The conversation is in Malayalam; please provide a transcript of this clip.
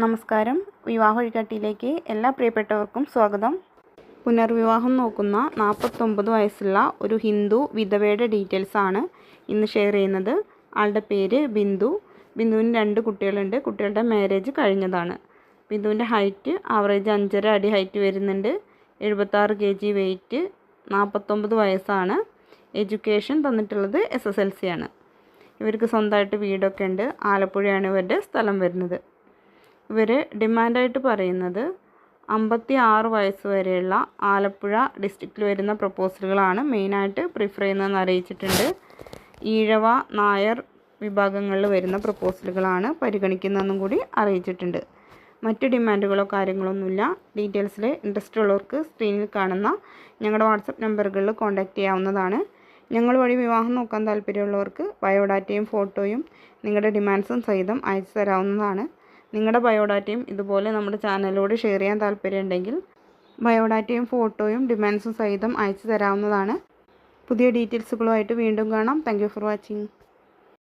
നമസ്കാരം. വിവാഹ വഴികാട്ടിയിലേക്ക് എല്ലാ പ്രിയപ്പെട്ടവർക്കും സ്വാഗതം. പുനർവിവാഹം നോക്കുന്ന നാൽപ്പത്തൊമ്പത് വയസ്സുള്ള ഒരു ഹിന്ദു വിധവയുടെ ഡീറ്റെയിൽസ് ആണ് ഇന്ന് ഷെയർ ചെയ്യുന്നത്. ആളുടെ പേര് ബിന്ദു. ബിന്ദുവിന് രണ്ട് കുട്ടികളുണ്ട്. കുട്ടികളുടെ മാരേജ് കഴിഞ്ഞതാണ്. ബിന്ദുവിന്റെ ഹൈറ്റ് ആവറേജ് അഞ്ചര അടി ഹൈറ്റ് വരുന്നുണ്ട്. എഴുപത്താറ് കെ ജി വെയിറ്റ് നാൽപ്പത്തൊമ്പത് വയസ്സാണ്. എഡ്യൂക്കേഷൻ തന്നിട്ടുള്ളത് എസ് എസ് എൽ സി ആണ്. ഇവർക്ക് സ്വന്തമായിട്ട് വീടൊക്കെ ഉണ്ട്. ആലപ്പുഴയാണ് ഇവരുടെ സ്ഥലം വരുന്നത്. ഇവർ ഡിമാൻഡായിട്ട് പറയുന്നത് അമ്പത്തി ആറ് വയസ്സ് വരെയുള്ള ആലപ്പുഴ ഡിസ്ട്രിക്റ്റിൽ വരുന്ന പ്രപ്പോസലുകളാണ് മെയിനായിട്ട് പ്രിഫർ ചെയ്യുന്നതെന്ന് അറിയിച്ചിട്ടുണ്ട്. ഈഴവ നായർ വിഭാഗങ്ങളിൽ വരുന്ന പ്രപ്പോസലുകളാണ് പരിഗണിക്കുന്നതെന്നും കൂടി അറിയിച്ചിട്ടുണ്ട്. മറ്റ് ഡിമാൻഡുകളോ കാര്യങ്ങളൊന്നുമില്ല. ഡീറ്റെയിൽസിൽ ഇൻട്രസ്റ്റ് ഉള്ളവർക്ക് സ്ക്രീനിൽ കാണുന്ന ഞങ്ങളുടെ വാട്സപ്പ് നമ്പറുകളിൽ കോൺടാക്റ്റ് ചെയ്യാവുന്നതാണ്. ഞങ്ങൾ വഴി വിവാഹം നോക്കാൻ താല്പര്യമുള്ളവർക്ക് ബയോഡാറ്റയും ഫോട്ടോയും നിങ്ങളുടെ ഡിമാൻഡ്സും സഹിതം അയച്ചു തരാവുന്നതാണ്. നിങ്ങളുടെ ബയോഡാറ്റയും ഇതുപോലെ നമ്മുടെ ചാനലിലൂടെ ഷെയർ ചെയ്യാൻ താല്പര്യമുണ്ടെങ്കിൽ ബയോഡാറ്റയും ഫോട്ടോയും ഡിമാൻഡ്സും സഹിതം അയച്ചു തരാവുന്നതാണ്. പുതിയ ഡീറ്റെയിൽസുകളുമായിട്ട് വീണ്ടും കാണാം. Thank for watching